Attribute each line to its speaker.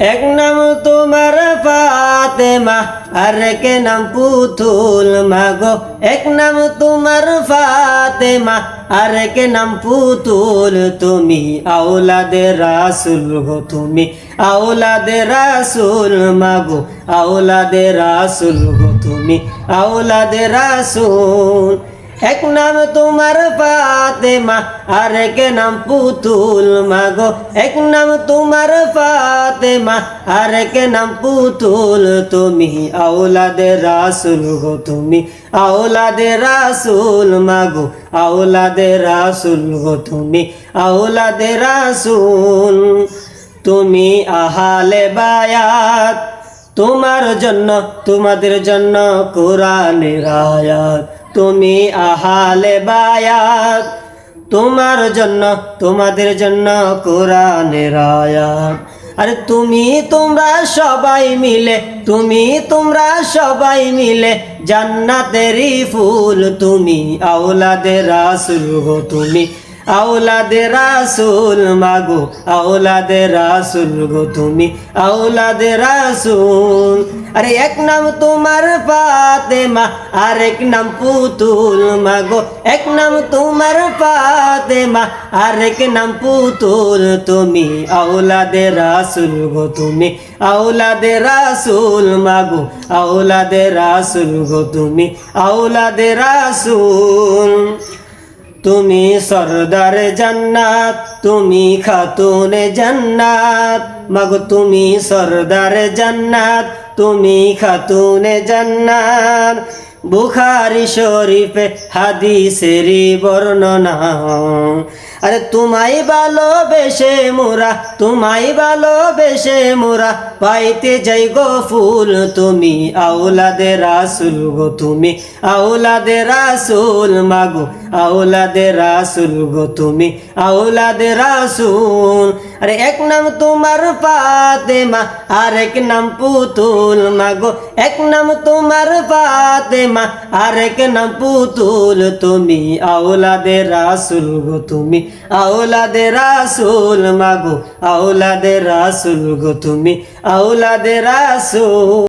Speaker 1: এক নাম তোমার ফাতেমা, আর এক নাম পুতুল মাগো। এক নাম তোমার ফাতেমা, আর এক নাম পুতুল তুমি। আওলাদে রাসুল গো তুমি, আওলাদে রাসুল মাগো, আওলাদে রাসুল গো তুমি, আওলাদে রাসুল এক নাম তোমার ফাতেমা, আর এক নাম পুতুল মাগো। এক নাম তোমার ফাতেমা, আর এক নাম পুতুল। তুমি আওলাদে রাসুল গো, তুমি আওলাদে রাসুল মাগো। আওলাদে রাসুল গো, তুমি আওলাদে রাসুল। তুমি আহালে বায়াত, তোমার জন্য, তোমাদের জন্য কোরআনের আয়াত। তুমি আহালে বায়াত, তোমার জন্য, তোমাদের জন্য কোরআনের আয়াত। আরে তুমি তোমরা সবাই মিলে, তুমি তোমরা সবাই মিলে জান্নাতেরই ফুল, তুমি আওলাদের রাসুল তুমি আওলাদে রাসুল, মাগো, আওলাদে রাসুল গো তুমি, আওলাদে রাসুল। আরে এক নাম তোমার ফাতেমা আর এক নাম পুতুল, মাগো, এক নাম তোমার ফাতেমা আর এক নাম পুতুল তুমি, আওলাদে রাসুল গো তুমি, আওলাদে রাসুল, মাগো, আওলাদে রাসুল গো তুমি, আওলাদে রাসুল। তুমি সরদার জান্নাত তুমি খাতুন জান্নাত। মাগো তুমি সরদার জান্নাত তুমি খাতুনে জান্নাত বুখারি শরীফে হাদিসেরই বর্ণনা। আরে তোমায় ভালোবেসে মোরা, তোমায় ভালোবেসে মোরা, পাইতে যাই গো ফুল, তুমি আওলাদে রাসুল গো, তুমি আওলাদে রাসুল মাগো, আওলাদে রাসুল গো, তুমি আওলাদে রাসুল। আরে এক নাম তোমার ফাতেমা, আর এক নাম পুতুল মাগো। এক নাম তোমার ফাতেমা, আর এক নাম পুতুল। তুমি আওলাদে রাসুল গো, তুমি আওলাদে রাসুল মাগো, আওলাদে রাসুল গো, তুমি আওলাদে রাসুল